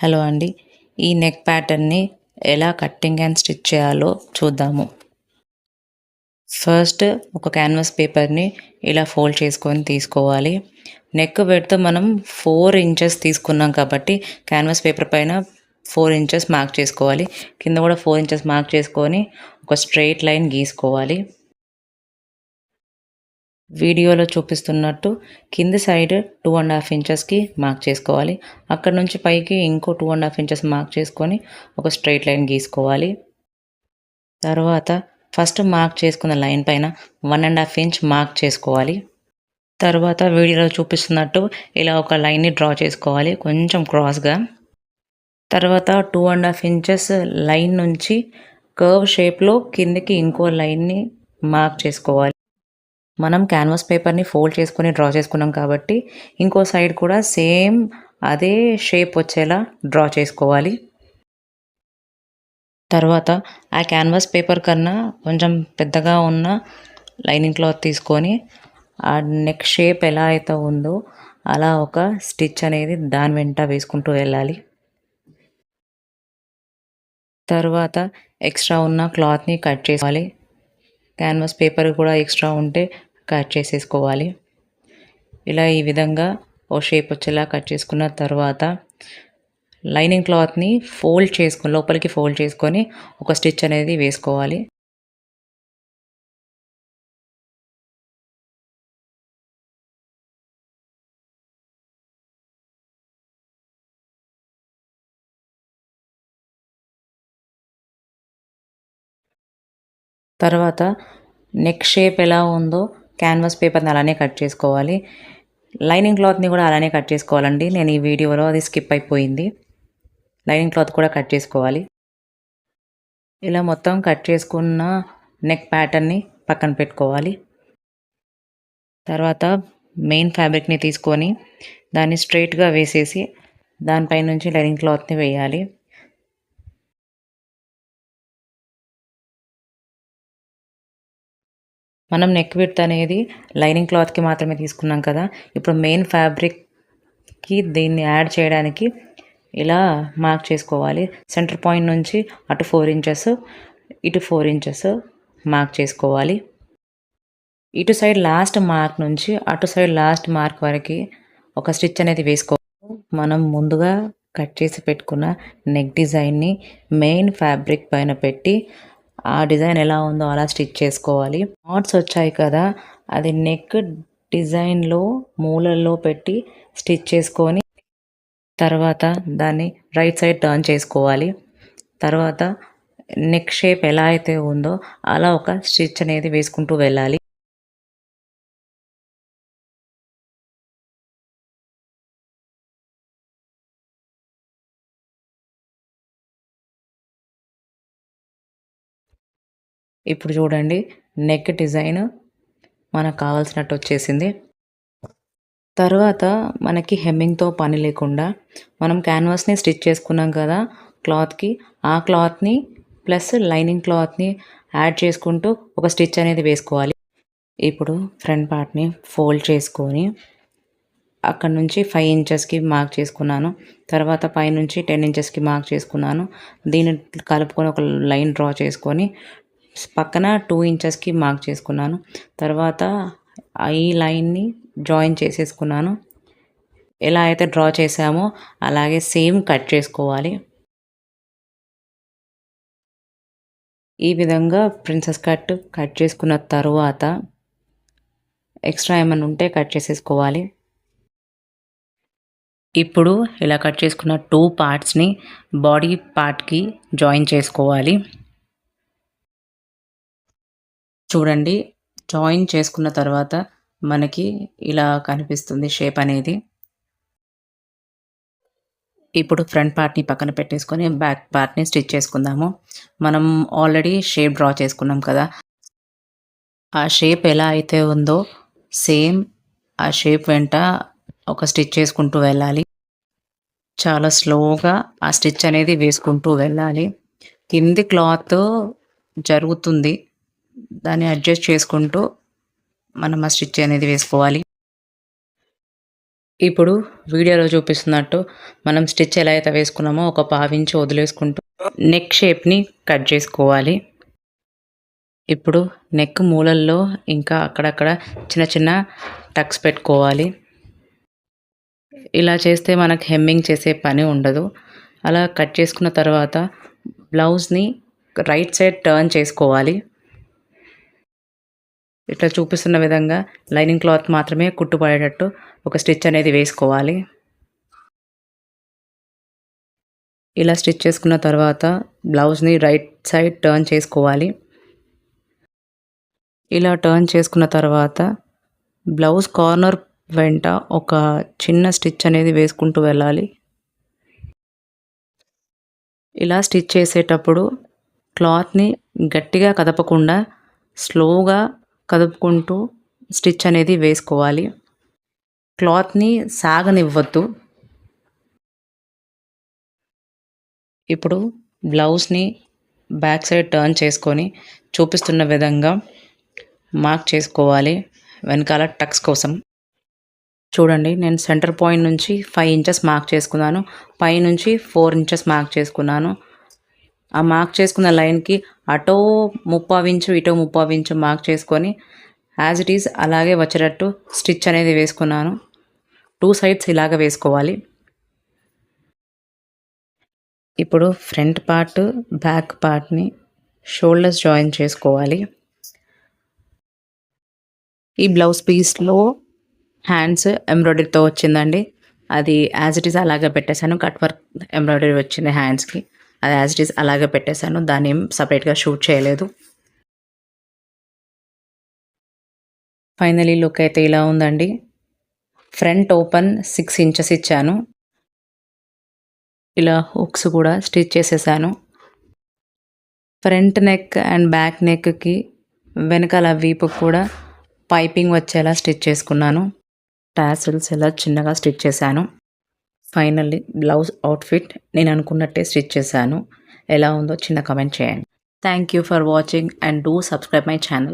Hello అండి. ఈ neck ప్యాటర్న్ని ఎలా కట్టింగ్ అండ్ స్టిచ్ చేయాలో చూద్దాము. ఫస్ట్ ఒక క్యాన్వాస్ పేపర్ని ఇలా ఫోల్డ్ చేసుకొని తీసుకోవాలి. నెక్ పెడితే మనం ఫోర్ ఇంచెస్ తీసుకున్నాం కాబట్టి క్యాన్వాస్ పేపర్ పైన ఫోర్ ఇంచెస్ మార్క్ చేసుకోవాలి. కింద కూడా ఫోర్ ఇంచెస్ మార్క్ చేసుకొని ఒక స్ట్రెయిట్ లైన్ గీసుకోవాలి. వీడియోలో చూపిస్తున్నట్టు కింది సైడ్ టూ అండ్ హాఫ్ ఇంచెస్కి మార్క్ చేసుకోవాలి. అక్కడ నుంచి పైకి ఇంకో two and half inches mark చేసుకొని ఒక స్ట్రైట్ లైన్ గీసుకోవాలి. తర్వాత ఫస్ట్ మార్క్ చేసుకున్న లైన్ పైన one and half inch mark చేసుకోవాలి. తర్వాత వీడియోలో చూపిస్తున్నట్టు ఇలా ఒక లైన్ని డ్రా చేసుకోవాలి కొంచెం క్రాస్గా తర్వాత two and half inches line నుంచి కర్వ్ షేప్లో కిందికి ఇంకో లైన్ని మార్క్ చేసుకోవాలి. మనం క్యాన్వాస్ పేపర్ని ఫోల్డ్ చేసుకొని డ్రా చేసుకున్నాం కాబట్టి ఇంకో సైడ్ కూడా సేమ్ అదే షేప్ వచ్చేలా డ్రా చేసుకోవాలి. తర్వాత ఆ క్యాన్వాస్ పేపర్ కన్నా కొంచెం పెద్దగా ఉన్న లైనింగ్ క్లాత్ తీసుకొని ఆ నెక్ షేప్ ఎలా అయితే ఉందో అలా ఒక స్టిచ్ అనేది దాని వెంట వేసుకుంటూ వెళ్ళాలి. తర్వాత ఎక్స్ట్రా ఉన్న క్లాత్ని కట్ చేసుకోవాలి. క్యాన్వాస్ పేపర్ కూడా ఎక్స్ట్రా ఉంటే కట్ చేసేసుకోవాలి. ఇలా ఈ విధంగా ఓ షేప్ వచ్చేలా కట్ చేసుకున్న తర్వాత లైనింగ్ క్లాత్ని ఫోల్డ్ చేసుకొని లోపలికి ఫోల్డ్ చేసుకొని ఒక స్టిచ్ అనేది వేసుకోవాలి. తర్వాత నెక్ షేప్ ఎలా ఉందో క్యాన్వాస్ పేపర్ని అలానే కట్ చేసుకోవాలి. లైనింగ్ క్లాత్ని కూడా అలానే కట్ చేసుకోవాలండి. నేను ఈ వీడియోలో అది స్కిప్ అయిపోయింది. లైనింగ్ క్లాత్ కూడా కట్ చేసుకోవాలి. ఇలా మొత్తం కట్ చేసుకున్న నెక్ ప్యాటర్న్ని పక్కన పెట్టుకోవాలి. తర్వాత మెయిన్ ఫ్యాబ్రిక్ని తీసుకొని దాన్ని స్ట్రైట్గా వేసేసి దానిపై నుంచి లైనింగ్ క్లాత్ని వేయాలి. మనం నెక్ విడ్త్ అనేది లైనింగ్ క్లాత్కి మాత్రమే తీసుకున్నాం కదా. ఇప్పుడు మెయిన్ ఫ్యాబ్రిక్కి దీన్ని యాడ్ చేయడానికి ఇలా మార్క్ చేసుకోవాలి. సెంటర్ పాయింట్ నుంచి అటు ఫోర్ ఇంచెస్ ఇటు ఫోర్ ఇంచెస్ మార్క్ చేసుకోవాలి. ఇటు సైడ్ లాస్ట్ మార్క్ నుంచి అటు సైడ్ లాస్ట్ మార్క్ వరకు ఒక స్టిచ్ అనేది వేసుకోవాలి మనం ముందుగా కట్ చేసి పెట్టుకున్న నెక్ డిజైన్ని మెయిన్ ఫ్యాబ్రిక్ పైన పెట్టి ఆ డిజైన్ ఎలా ఉందో అలా స్టిచ్ చేసుకోవాలి. నాట్స్ వచ్చాయి కదా అది నెక్ డిజైన్లో మూలల్లో పెట్టి స్టిచ్ చేసుకొని తర్వాత దాన్ని రైట్ సైడ్ టర్న్ చేసుకోవాలి. తర్వాత నెక్ షేప్ ఎలా అయితే ఉందో అలా ఒక స్టిచ్ అనేది వేసుకుంటూ వెళ్ళాలి. ఇప్పుడు చూడండి నెక్ డిజైన్ మనకు కావాల్సినట్టు వచ్చేసింది. తర్వాత మనకి హెమ్మింగ్తో పని లేకుండా మనం క్యాన్వాస్ని స్టిచ్ చేసుకున్నాం కదా క్లాత్కి ఆ క్లాత్ని ప్లస్ లైనింగ్ క్లాత్ని యాడ్ చేసుకుంటూ ఒక స్టిచ్ అనేది వేసుకోవాలి. ఇప్పుడు ఫ్రంట్ పార్ట్ని ఫోల్డ్ చేసుకొని అక్కడ నుంచి ఫైవ్ ఇంచెస్కి మార్క్ చేసుకున్నాను. తర్వాత పైనుంచి టెన్ ఇంచెస్కి మార్క్ చేసుకున్నాను. దీన్ని కలుపుకొని ఒక లైన్ డ్రా చేసుకొని పక్కన టూ ఇంచెస్కి మార్క్ చేసుకున్నాను. తర్వాత ఈ లైన్ని జాయిన్ చేసేసుకున్నాను. ఎలా అయితే డ్రా చేసామో అలాగే సేమ్ కట్ చేసుకోవాలి. ఈ విధంగా ప్రిన్సెస్ కట్ కట్ చేసుకున్న తర్వాత ఎక్స్ట్రా ఏమైనా ఉంటే కట్ చేసేసుకోవాలి. ఇప్పుడు ఇలా కట్ చేసుకున్న టూ పార్ట్స్ని బాడీ పార్ట్కి జాయిన్ చేసుకోవాలి. చూడండి జాయిన్ చేసుకున్న తర్వాత మనకి ఇలా కనిపిస్తుంది షేప్ అనేది. ఇప్పుడు ఫ్రంట్ పార్ట్ని పక్కన పెట్టేసుకొని బ్యాక్ పార్ట్ని స్టిచ్ చేసుకుందాము. మనం ఆల్రెడీ షేప్ డ్రా చేసుకున్నాం కదా. ఆ షేప్ ఎలా అయితే ఉందో సేమ్ ఆ షేప్ వెంట ఒక స్టిచ్ చేసుకుంటూ వెళ్ళాలి. చాలా స్లోగా ఆ స్టిచ్ అనేది వేసుకుంటూ వెళ్ళాలి. కింది క్లాత్ జరుగుతుంది. దాన్ని అడ్జస్ట్ చేసుకుంటూ మనం ఆ స్టిచ్ అనేది వేసుకోవాలి. ఇప్పుడు వీడియోలో చూపిస్తున్నట్టు మనం స్టిచ్ ఎలా అయితే వేసుకున్నామో ఒక పావించి వదిలేసుకుంటూ నెక్ షేప్ని కట్ చేసుకోవాలి. ఇప్పుడు నెక్ మూలల్లో ఇంకా అక్కడక్కడ చిన్న చిన్న టక్స్ పెట్టుకోవాలి. ఇలా చేస్తే మనకు హెమ్మింగ్ చేసే పని ఉండదు. అలా కట్ చేసుకున్న తర్వాత బ్లౌజ్ని రైట్ సైడ్ టర్న్ చేసుకోవాలి. ఇట్లా చూపిస్తున్న విధంగా లైనింగ్ క్లాత్ మాత్రమే కుట్టుపడేటట్టు ఒక స్టిచ్ అనేది వేసుకోవాలి. ఇలా స్టిచ్ చేసుకున్న తర్వాత బ్లౌజ్ని రైట్ సైడ్ టర్న్ చేసుకోవాలి. ఇలా టర్న్ చేసుకున్న తర్వాత బ్లౌజ్ కార్నర్ వెంట ఒక చిన్న స్టిచ్ అనేది వేసుకుంటూ వెళ్ళాలి. ఇలా స్టిచ్ చేసేటప్పుడు క్లాత్ని గట్టిగా కదపకుండా స్లోగా కదుపుకుంటూ స్టిచ్ అనేది వేసుకోవాలి. క్లాత్ని సాగనివ్వద్దు. ఇప్పుడు బ్లౌజ్ని బ్యాక్ సైడ్ టర్న్ చేసుకొని చూపిస్తున్న విధంగా మార్క్ చేసుకోవాలి వెనకాల టక్స్ కోసం. చూడండి నేను సెంటర్ పాయింట్ నుంచి ఫైవ్ ఇంచెస్ మార్క్ చేసుకున్నాను. పై నుంచి ఫోర్ ఇంచెస్ మార్క్ చేసుకున్నాను. ఆ మార్క్ చేసుకున్న లైన్కి అటో ముప్పావించు ఇటో ముప్పావించు మార్క్ చేసుకొని యాజ్ ఇట్ ఈజ్ అలాగే వచ్చేటట్టు స్టిచ్ అనేది వేసుకున్నాను. టూ సైడ్స్ ఇలాగ వేసుకోవాలి. ఇప్పుడు ఫ్రంట్ పార్ట్ బ్యాక్ పార్ట్ని షోల్డర్స్ జాయిన్ చేసుకోవాలి. ఈ బ్లౌజ్ పీస్లో హ్యాండ్స్ ఎంబ్రాయిడరీతో వచ్చిందండి. అది యాజ్ ఇట్ ఈస్ అలాగే పెట్టేశాను. కట్ వర్క్ ఎంబ్రాయిడరీ వచ్చింది హ్యాండ్స్కి అది యాజ్ ఇట్ ఈస్ అలాగే పెట్టేశాను. దాన్ని ఏం సపరేట్గా షూట్ చేయలేదు. ఫైనలీ లుక్ అయితే ఇలా ఉందండి. ఫ్రంట్ ఓపెన్ సిక్స్ ఇంచెస్ ఇచ్చాను. ఇలా హుక్స్ కూడా స్టిచ్ చేసేసాను. ఫ్రంట్ నెక్ అండ్ బ్యాక్ నెక్కి వెనకాల వీపు కూడా పైపింగ్ వచ్చేలా స్టిచ్ చేసుకున్నాను. టాసిల్స్ ఇలా చిన్నగా స్టిచ్ చేశాను. ఫైనల్లీ బ్లౌజ్ అవుట్ఫిట్ నేను అనుకున్నట్టే స్టిచ్ చేశాను. ఎలా ఉందో చిన్న కమెంట్ చేయండి. Thank you for watching and do subscribe my channel